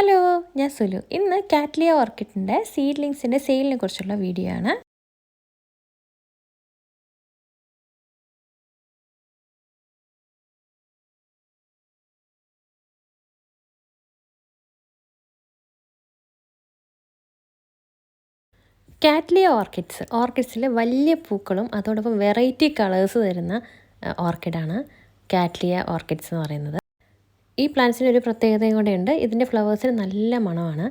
Hello ഞാൻ സുലു. ഇന്ന് cattleya ഓർക്കിഡിന്റെ സീഡ്ലിങ്സിന്റെ സെയിലിനെ കുറിച്ചുള്ള വീഡിയോ ആണ്. കാറ്റ്ലിയ ഓർക്കിഡ്സ് ഓർക്കിഡ്സിൽ വലിയ പൂക്കളും അതോടൊപ്പം വെറൈറ്റി കളേഴ്സ് തരുന്ന ഓർക്കിഡാണ് കാറ്റ്ലിയ ഓർക്കിഡ്സ് എന്ന് പറയുന്നത്. ഈ പ്ലാന്റ്സിന് ഒരു പ്രത്യേകതയും കൂടെ ഉണ്ട് ഇതിന്റെ ഫ്ലവേഴ്സിന് നല്ല മണമാണ്.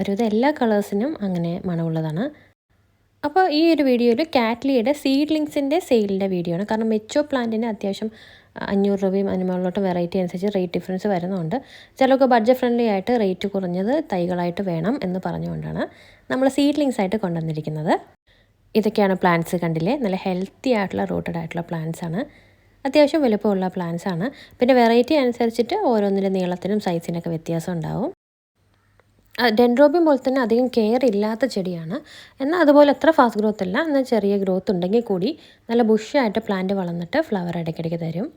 ഒരുവിധ എല്ലാ കളേഴ്സിനും അങ്ങനെ മണമുള്ളതാണ്. അപ്പോൾ ഈ ഒരു വീഡിയോയിൽ കാറ്റ്ലിയുടെ സീഡ്ലിങ്സിന്റെ സെയിലിന്റെ വീഡിയോ ആണ്. കാരണം മെച്ചോ പ്ലാന്റിന് അത്യാവശ്യം അഞ്ഞൂറ് രൂപയും അതിന് വെറൈറ്റി അനുസരിച്ച് റേറ്റ് ഡിഫറൻസ് വരുന്നുണ്ട്. ചിലർക്ക് ബഡ്ജറ്റ് ഫ്രണ്ട്ലി ആയിട്ട് റേറ്റ് കുറഞ്ഞത് തൈകളായിട്ട് വേണം എന്ന് പറഞ്ഞുകൊണ്ടാണ് നമ്മൾ സീഡ്ലിങ്സ് ആയിട്ട് കൊണ്ടുവന്നിരിക്കുന്നത്. ഇതൊക്കെയാണ് പ്ലാന്റ്സ് കണ്ടില്ലേ? നല്ല ഹെൽത്തി ആയിട്ടുള്ള റൂട്ടഡ് ആയിട്ടുള്ള പ്ലാന്റ്സ് ആണ്. അത്യാവശ്യം വലുപ്പമുള്ള പ്ലാന്റ്സ് ആണ്. പിന്നെ വെറൈറ്റി അനുസരിച്ചിട്ട് ഓരോന്നിന്റെ നീളത്തിനും സൈസിനൊക്കെ വ്യത്യാസം ഉണ്ടാവും. ഡെൻഡ്രോബിയം പോലെ തന്നെ അധികം കെയർ ഇല്ലാത്ത ചെടിയാണ്. എന്നാൽ അതുപോലെ അത്ര ഫാസ്റ്റ് ഗ്രോത്ത് അല്ല. എന്നാൽ ചെറിയ ഗ്രോത്ത് ഉണ്ടെങ്കിൽ കൂടി നല്ല ബുഷായിട്ട് പ്ലാന്റ് വളർന്നിട്ട് ഫ്ലവർ ഇടയ്ക്കിടയ്ക്ക് തരും.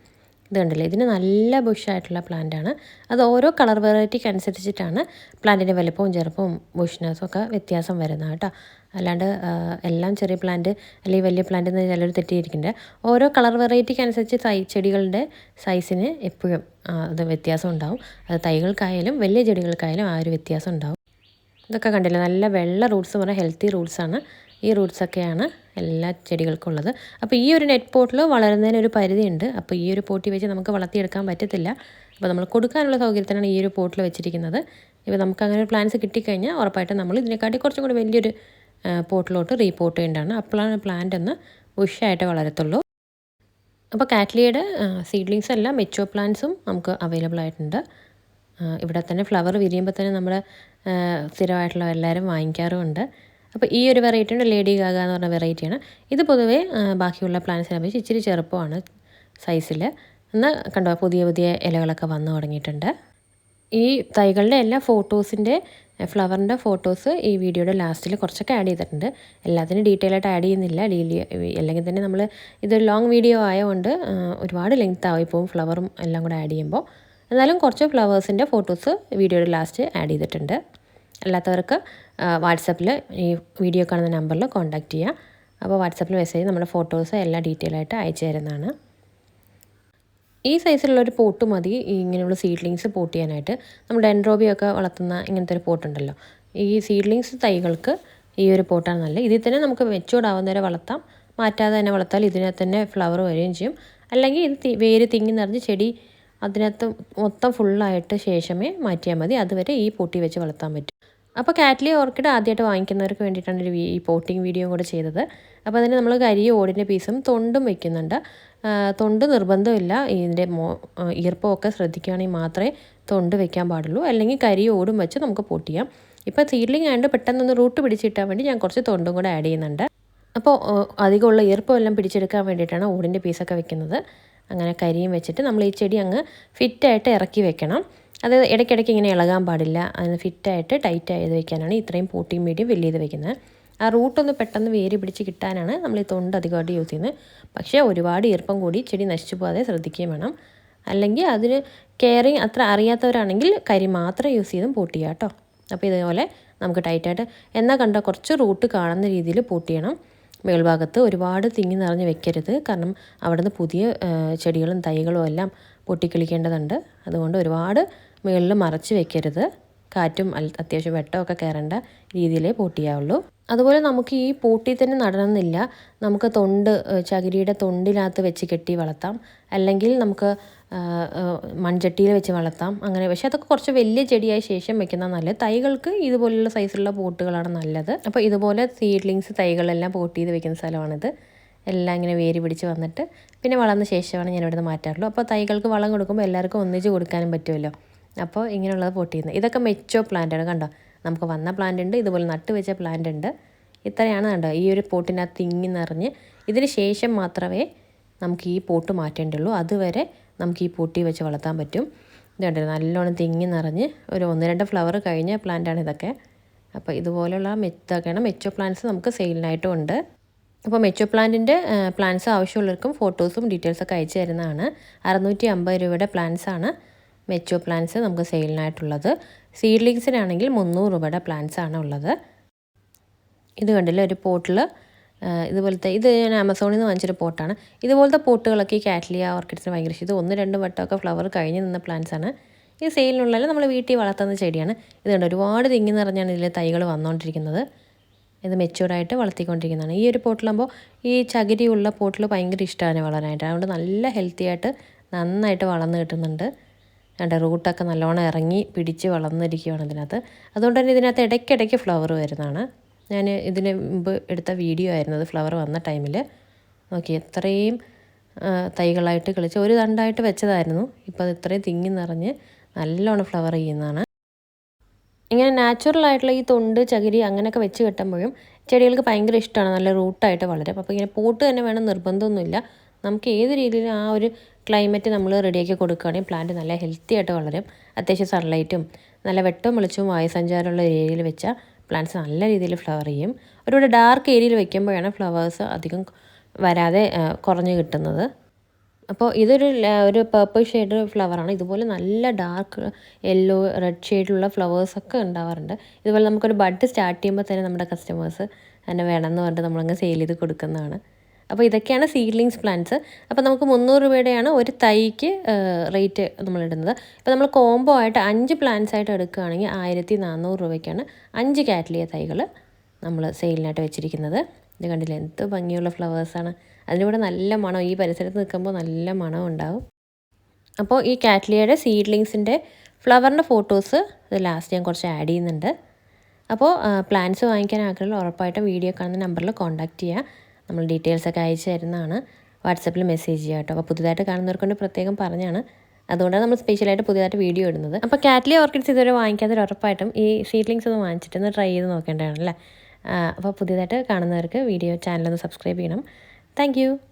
ഇത് കണ്ടില്ലേ ഇതിന് നല്ല ബുഷായിട്ടുള്ള പ്ലാന്റാണ് അത് ഓരോ കളർ വെറൈറ്റിക്ക് അനുസരിച്ചിട്ടാണ് പ്ലാന്റിന്റെ വലുപ്പവും ചെറുപ്പവും ബുഷ്നെസ്സും ഒക്കെ വ്യത്യാസം വരുന്നത് കേട്ടോ. അല്ലാണ്ട് എല്ലാം ചെറിയ പ്ലാന്റ് അല്ലെങ്കിൽ വലിയ പ്ലാന്റ് എന്ന് ചിലർ തെറ്റിയിരിക്കുന്നുണ്ട് ഓരോ കളർ വെറൈറ്റിക്ക് അനുസരിച്ച് തൈ ചെടികളുടെ സൈസിന് എപ്പോഴും അത് വ്യത്യാസം ഉണ്ടാവും. അത് തൈകൾക്കായാലും വലിയ ചെടികൾക്കായാലും ആ ഒരു വ്യത്യാസം ഉണ്ടാവും. ഇതൊക്കെ കണ്ടില്ല? നല്ല വെള്ള റൂട്ട്സ് എന്ന് പറഞ്ഞാൽ ഹെൽത്തി റൂട്ട്സാണ് ഈ റൂട്ട്സൊക്കെയാണ് എല്ലാ ചെടികൾക്കും ഉള്ളത് അപ്പോൾ ഈ ഒരു നെറ്റ് പോട്ടിൽ വളരുന്നതിന് ഒരു പരിധിയുണ്ട്. അപ്പോൾ ഈ ഒരു പോട്ടി വെച്ച് നമുക്ക് വളർത്തിയെടുക്കാൻ പറ്റത്തില്ല. അപ്പോൾ നമ്മൾ കൊടുക്കാനുള്ള സൗകര്യത്തിനാണ് ഈ ഒരു പോട്ടിൽ വെച്ചിരിക്കുന്നത്. ഇപ്പോൾ നമുക്ക് അങ്ങനെ ഒരു പ്ലാന്റ്സ് കിട്ടിക്കഴിഞ്ഞാൽ ഉറപ്പായിട്ടും നമ്മൾ ഇതിനെക്കാട്ടി കുറച്ചും കൂടി വലിയൊരു പോട്ടിലോട്ട് റീപോർട്ട് ചെയ്യേണ്ടതാണ്. അപ്പോഴാണ് പ്ലാന്റ് ഒന്ന് ഉഷായിട്ട് വളരത്തുള്ളൂ. അപ്പോൾ കാറ്റ്ലിയുടെ സീഡ്ലിങ്സ് എല്ലാം മെച്ചോ പ്ലാന്റ്സും നമുക്ക് അവൈലബിൾ ആയിട്ടുണ്ട്. ഇവിടെ തന്നെ ഫ്ലവർ വിരിയുമ്പോൾ തന്നെ നമ്മുടെ സ്ഥിരമായിട്ടുള്ള എല്ലാവരും വാങ്ങിക്കാറുമുണ്ട്. അപ്പോൾ ഈ ഒരു വെറൈറ്റി ഉണ്ട് ലേഡി ഗാഗ എന്ന് പറഞ്ഞ വെറൈറ്റിയാണ് ഇത് പൊതുവേ ബാക്കിയുള്ള പ്ലാന്റ്സിനെ അപേക്ഷിച്ച് ഇച്ചിരി ചെറുപ്പമാണ് സൈസിൽ എന്നാൽ കണ്ടോ പുതിയ പുതിയ ഇലകളൊക്കെ വന്നു തുടങ്ങിയിട്ടുണ്ട്. ഈ തൈകളുടെ എല്ലാ ഫോട്ടോസിന്റെ ഫ്ലവറിന്റെ ഫോട്ടോസ് ഈ വീഡിയോയുടെ ലാസ്റ്റിൽ കുറച്ചൊക്കെ ആഡ് ചെയ്തിട്ടുണ്ട്. എല്ലാത്തിനും ഡീറ്റെയിൽ ആയിട്ട് ആഡ് ചെയ്യുന്നില്ല. അല്ലെങ്കിൽ തന്നെ നമ്മൾ ഇതൊരു ലോങ് വീഡിയോ ആയതുകൊണ്ട് ഒരുപാട് ലെങ്ത് ആയിപ്പോവും ഫ്ലവറും എല്ലാം കൂടെ ആഡ് ചെയ്യുമ്പോൾ എന്നാലും കുറച്ച് ഫ്ലവേഴ്സിന്റെ ഫോട്ടോസ് വീഡിയോയുടെ ലാസ്റ്റ് ആഡ് ചെയ്തിട്ടുണ്ട്. അല്ലാത്തവർക്ക് വാട്സപ്പിൽ ഈ വീഡിയോ കാണുന്ന നമ്പറിൽ കോൺടാക്റ്റ് ചെയ്യുക അപ്പോൾ വാട്സപ്പിൽ മെസ്സേജ് നമ്മുടെ ഫോട്ടോസ് എല്ലാ ഡീറ്റെയിൽ ആയിട്ട് അയച്ചു തരുന്നതാണ്. ഈ സൈസിലുള്ളൊരു പോട്ട് മതി. ഇങ്ങനെയുള്ള സീഡ്ലിങ്സ് പോട്ട് ചെയ്യാനായിട്ട്. നമ്മൾ ഡെൻഡ്രോബിയൊക്കെ വളർത്തുന്ന ഇങ്ങനത്തെ ഒരു പോട്ടുണ്ടല്ലോ. ഈ സീഡ്ലിങ്സ് തൈകൾക്ക് ഈ ഒരു പോട്ടാണ് നല്ലത്. ഇതിൽ തന്നെ നമുക്ക് മെച്ചൂർഡ് വളർത്താം. മാറ്റാതെ തന്നെ വളർത്താൽ ഇതിനകത്ത് തന്നെ ഫ്ലവർ വരികയും ചെയ്യും. അല്ലെങ്കിൽ ഇത് വേര് തിങ്ങി നിറഞ്ഞ് ചെടി അതിനകത്ത് മൊത്തം ഫുള്ളായിട്ട് ശേഷമേ മാറ്റിയാൽ മതി. അതുവരെ ഈ പൊട്ടി വെച്ച് വളർത്താൻ പറ്റും. അപ്പോൾ കാറ്റ്ലി ഓർക്കിഡ് ആദ്യമായിട്ട് വാങ്ങിക്കുന്നവർക്ക് വേണ്ടിയിട്ടാണ് ഒരു ഈ പോട്ടിങ് വീഡിയോ കൂടെ ചെയ്തത്. അപ്പോൾ അതിന് നമ്മൾ കരി ഓടിന്റെ പീസും തൊണ്ടും വെക്കുന്നുണ്ട്. തൊണ്ട് നിർബന്ധമില്ല. ഇതിന്റെ മോ ഈർപ്പമൊക്കെ ശ്രദ്ധിക്കുകയാണെങ്കിൽ മാത്രമേ തൊണ്ട് വെക്കാൻ പാടുള്ളൂ. അല്ലെങ്കിൽ കരി ഓടും വെച്ച് നമുക്ക് പോട്ട് ചെയ്യാം. ഇപ്പോൾ സീഡ്ലിംഗ് ആയതുകൊണ്ട് പെട്ടെന്നൊന്ന് റൂട്ട് പിടിച്ചിട്ടാൻ വേണ്ടി ഞാൻ കുറച്ച് തൊണ്ടും കൂടെ ആഡ് ചെയ്യുന്നുണ്ട്. അപ്പോൾ അധികമുള്ള ഈർപ്പം പിടിച്ചെടുക്കാൻ വേണ്ടിയിട്ടാണ് ഓടിന്റെ പീസൊക്കെ വെക്കുന്നത്. അങ്ങനെ കരിയും വെച്ചിട്ട് നമ്മൾ ഈ ചെടി അങ്ങ് ഫിറ്റായിട്ട് ഇറക്കി വെക്കണം. അത് ഇടയ്ക്കിടയ്ക്ക് ഇങ്ങനെ ഇളകാൻ പാടില്ല. അതിന് ഫിറ്റായിട്ട് ടൈറ്റ് ആയത് വെക്കാനാണ് ഇത്രയും പോട്ടിയും മീഡിയം വലിയത് വെക്കുന്നത്. ആ റൂട്ടൊന്ന് പെട്ടെന്ന് വേര് പിടിച്ച് കിട്ടാനാണ് നമ്മൾ ഈ തൊണ്ട് അധികമായിട്ട് യൂസ് ചെയ്യുന്നത്. പക്ഷേ ഒരുപാട് ഈർപ്പം കൂടി ചെടി നശിച്ചു പോകാതെ ശ്രദ്ധിക്കുകയും വേണം. അല്ലെങ്കിൽ അതിന് കെയറിങ് അത്ര അറിയാത്തവരാണെങ്കിൽ കരി മാത്രം യൂസ് ചെയ്തും പോട്ട് ചെയ്യാം കേട്ടോ. അപ്പോൾ ഇതേപോലെ നമുക്ക് ടൈറ്റായിട്ട് എന്നാൽ കണ്ട കുറച്ച് റൂട്ട് കാണുന്ന രീതിയിൽ പോട്ട് ചെയ്യണം. മേൽഭാഗത്ത് ഒരുപാട് തിങ്ങി നിറഞ്ഞ് വെക്കരുത്. കാരണം അവിടുന്ന് പുതിയ ചെടികളും തൈകളും എല്ലാം പൊട്ടിക്കിളിക്കേണ്ടതുണ്ട്. അതുകൊണ്ട് ഒരുപാട് മുകളിൽ മറച്ച് വെക്കരുത്. കാറ്റും അത്യാവശ്യം വെട്ടമൊക്കെ കയറേണ്ട രീതിയിലേ പൂട്ടിയാവുള്ളൂ. അതുപോലെ നമുക്ക് ഈ പൂട്ടി തന്നെ നടണമെന്നില്ല. നമുക്ക് തൊണ്ട് ചകിരിയുടെ തൊണ്ടിനകത്ത് വെച്ച് കെട്ടി വളർത്താം. അല്ലെങ്കിൽ നമുക്ക് മൺചട്ടിയിൽ വെച്ച് വളർത്താം. അങ്ങനെ പക്ഷെ അതൊക്കെ കുറച്ച് വലിയ ചെടിയായ ശേഷം വെക്കുന്ന നല്ലത്. തൈകൾക്ക് ഇതുപോലുള്ള സൈസുള്ള പോട്ടുകളാണ് നല്ലത്. അപ്പോൾ ഇതുപോലെ സീഡ്ലിങ്സ് തൈകളെല്ലാം പോട്ട് ചെയ്ത് വെക്കുന്ന സ്ഥലമാണിത്. എല്ലാം ഇങ്ങനെ വേര് പിടിച്ച് വന്നിട്ട് പിന്നെ വളർന്ന ശേഷമാണ് ഞാൻ ഇവിടുന്ന് മാറ്റാറുള്ളൂ. അപ്പോൾ തൈകൾക്ക് വളം കൊടുക്കുമ്പോൾ എല്ലാവർക്കും ഒന്നിച്ച് കൊടുക്കാനും പറ്റുമല്ലോ. അപ്പോൾ ഇങ്ങനെയുള്ളത് പൊട്ടിയിരുന്നത് ഇതൊക്കെ മെച്ചോ പ്ലാന്റാണ് കണ്ടോ? നമുക്ക് വന്ന പ്ലാന്റ് ഉണ്ട് ഇതുപോലെ നട്ട് വെച്ച പ്ലാന്റ് ഉണ്ട്. ഇത്രയാണ് കണ്ടോ? ഈ ഒരു പോട്ടിനകത്ത് തിങ്ങി നിറഞ്ഞ് ഇതിന് ശേഷം മാത്രമേ നമുക്ക് ഈ പോട്ട് മാറ്റേണ്ടുള്ളൂ. അതുവരെ നമുക്ക് ഈ പൊട്ടി വെച്ച് വളർത്താൻ പറ്റും. ഇതുണ്ട് നല്ലോണം തിങ്ങി നിറഞ്ഞ് ഒരു ഒന്ന് രണ്ട് ഫ്ലവർ കഴിഞ്ഞ പ്ലാന്റാണ് ഇതൊക്കെ. അപ്പോൾ ഇതുപോലെയുള്ള മെത്തൊക്കെയാണ്. മെച്ചോ പ്ലാന്റ്സ് നമുക്ക് സെയിലിനായിട്ടും ഉണ്ട്. അപ്പോൾ മെച്ചോ പ്ലാന്റിന്റെ പ്ലാന്റ്സ് ആവശ്യമുള്ളവർക്കും ഫോട്ടോസും ഡീറ്റെയിൽസൊക്കെ അയച്ചു തരുന്നതാണ്. അറുന്നൂറ്റി അമ്പത് രൂപയുടെ പ്ലാൻസാണ് മെച്ചോ പ്ലാന്റ്സ് നമുക്ക് സെയിലിനായിട്ടുള്ളത് സീഡ്ലിങ്സിനാണെങ്കിൽ മുന്നൂറ് രൂപയുടെ പ്ലാന്റ്സ് ആണ് ഉള്ളത്. ഇത് കണ്ടില്ല ഒരു പോട്ടിൽ ഇതുപോലത്തെ ഇത് ഞാൻ ആമസോണിൽ നിന്ന് വാങ്ങിച്ചൊരു പോട്ടാണ്. ഇതുപോലത്തെ പോട്ടുകളൊക്കെ ഈ കാറ്റ്ലിയ ഓർക്കിഡ്സിന് ഭയങ്കര ഇഷ്ടം. ഇത് ഒന്ന് രണ്ട് വട്ടമൊക്കെ ഫ്ലവർ കഴിഞ്ഞ് നിന്ന പ്ലാന്റ്സ് ആണ്. ഈ സെയിലിനുള്ള നമ്മൾ വീട്ടിൽ വളർത്തുന്ന ചെടിയാണ്. ഇത് കണ്ട് ഒരുപാട് തിങ്ങി നിറഞ്ഞാണ് ഇതിലെ തൈകൾ വന്നുകൊണ്ടിരിക്കുന്നത് ഇത് മെച്യൂർഡായിട്ട് വളർത്തിക്കൊണ്ടിരിക്കുന്നതാണ്. ഈ ഒരു പോട്ടിലാകുമ്പോൾ ഈ ചകിരിയുള്ള പോട്ടിൽ ഭയങ്കര ഇഷ്ടമാണ് വളരാനായിട്ട്. അതുകൊണ്ട് നല്ല ഹെൽത്തി ആയിട്ട് നന്നായിട്ട് വളർന്ന് കിട്ടുന്നുണ്ട്. അതിന്റെ റൂട്ടൊക്കെ നല്ലോണം ഇറങ്ങി പിടിച്ച് വളർന്നിരിക്കുകയാണ് ഇതിനകത്ത്. അതുകൊണ്ട് തന്നെ ഇതിനകത്ത് ഇടയ്ക്കിടയ്ക്ക് ഫ്ലവർ വരുന്നതാണ്. ഞാൻ ഇതിന് മുമ്പ് എടുത്ത വീഡിയോ ആയിരുന്നു അത് ഫ്ലവർ വന്ന ടൈമിൽ നോക്കി എത്രയും തൈകളായിട്ട് കളിച്ച് ഒരു തണ്ടായിട്ട് വെച്ചതായിരുന്നു. ഇപ്പോൾ അത് ഇത്രയും തിങ്ങി നിറഞ്ഞ് നല്ലോണം ഫ്ലവർ ചെയ്യുന്നതാണ്. ഇങ്ങനെ നാച്ചുറൽ ആയിട്ടുള്ള ഈ തൊണ്ട് ചകിരി അങ്ങനെയൊക്കെ വെച്ച് കെട്ടുമ്പോഴും ചെടികൾക്ക് ഭയങ്കര ഇഷ്ടമാണ്. നല്ല റൂട്ടായിട്ട് വളരും. അപ്പോൾ ഇങ്ങനെ പോട്ട് തന്നെ വേണം നിർബന്ധമൊന്നുമില്ല. നമുക്ക് ഏത് രീതിയിലും ആ ഒരു ക്ലൈമറ്റ് നമ്മൾ റെഡിയാക്കി കൊടുക്കുകയാണെങ്കിൽ പ്ലാന്റ് നല്ല ഹെൽത്തി ആയിട്ട് വളരും. അത്യാവശ്യം സൺലൈറ്റും നല്ല വെട്ടവും വെളിച്ചവും വായുസഞ്ചാരമുള്ള ഏരിയയിൽ വെച്ചാൽ പ്ലാന്റ്സ് നല്ല രീതിയിൽ ഫ്ലവർ ചെയ്യും. ഒരുപാട് ഡാർക്ക് ഏരിയയിൽ വെക്കുമ്പോഴാണ് ഫ്ലവേഴ്സ് അധികം വരാതെ കുറഞ്ഞു കിട്ടുന്നത്. അപ്പോൾ ഇതൊരു ഒരു പേർപ്പിൾ ഷെയ്ഡ് ഫ്ലവറാണ് ഇതുപോലെ നല്ല ഡാർക്ക് യെല്ലോ റെഡ് ഷെയ്ഡിലുള്ള ഫ്ലവേഴ്സൊക്കെ ഉണ്ടാവാറുണ്ട്. ഇതുപോലെ നമുക്കൊരു ബഡ് സ്റ്റാർട്ട് ചെയ്യുമ്പോൾ തന്നെ നമ്മുടെ കസ്റ്റമേഴ്സ് തന്നെ വേണമെന്ന് പറഞ്ഞിട്ട് നമ്മളങ്ങ് സെയിൽ ചെയ്ത് കൊടുക്കുന്നതാണ്. അപ്പോൾ ഇതൊക്കെയാണ് സീഡ്ലിങ്സ് പ്ലാന്റ്സ് അപ്പോൾ നമുക്ക് മുന്നൂറ് രൂപയുടെയാണ് ഒരു തൈക്ക് റേറ്റ് നമ്മളിടുന്നത്. ഇപ്പോൾ നമ്മൾ കോംബോ ആയിട്ട് അഞ്ച് പ്ലാന്റ്സ് ആയിട്ട് എടുക്കുകയാണെങ്കിൽ ആയിരത്തി നാനൂറ് രൂപയ്ക്കാണ് അഞ്ച് കാറ്റലിയ തൈകൾ നമ്മൾ സെയിലിനായിട്ട് വെച്ചിരിക്കുന്നത്. ഇത് കണ്ടില്ലേ? എന്ത് ഭംഗിയുള്ള ഫ്ലവേഴ്സാണ് അതിലൂടെ നല്ല മണം ഈ പരിസരത്ത് നിൽക്കുമ്പോൾ നല്ല മണം ഉണ്ടാവും. അപ്പോൾ ഈ കാറ്റ്ലിയയുടെ സീഡ്ലിങ്സിന്റെ ഫ്ലവറിന്റെ ഫോട്ടോസ് ഇത് ലാസ്റ്റ് ഞാൻ കുറച്ച് ആഡ് ചെയ്യുന്നുണ്ട്. അപ്പോൾ പ്ലാന്റ്സ് വാങ്ങിക്കാൻ ആഗ്രഹമുള്ള ഉറപ്പായിട്ടും വീഡിയോ കാണുന്ന നമ്പറിൽ കോൺടാക്റ്റ് ചെയ്യുക. നമ്മൾ ഡീറ്റെയിൽസ് ഒക്കെ അയച്ചു തരുന്നതാണ്. വാട്സപ്പിൽ മെസ്സേജ് ചെയ്യുക കേട്ടോ. അപ്പോൾ പുതുതായിട്ട് കാണുന്നവർക്ക് പ്രത്യേകം പറഞ്ഞാണ്. അതുകൊണ്ടാണ് നമ്മൾ സ്പെഷ്യലായിട്ട് പുതിയതായിട്ട് വീഡിയോ ഇടുന്നത്. അപ്പോൾ കാറ്റ്ലി ഓർക്കിഡ്സ് ഇതുവരെ വാങ്ങിക്കാതെ ഉറപ്പായിട്ടും ഈ സീഡ്ലിങ്സ് ഒന്ന് വാങ്ങിച്ചിട്ട് ഒന്ന് ട്രൈ ചെയ്ത് നോക്കേണ്ടതാണ് അല്ലേ അപ്പോൾ പുതിയതായിട്ട് കാണുന്നവർക്ക് വീഡിയോ ചാനലൊന്ന് സബ്സ്ക്രൈബ് ചെയ്യണം. താങ്ക്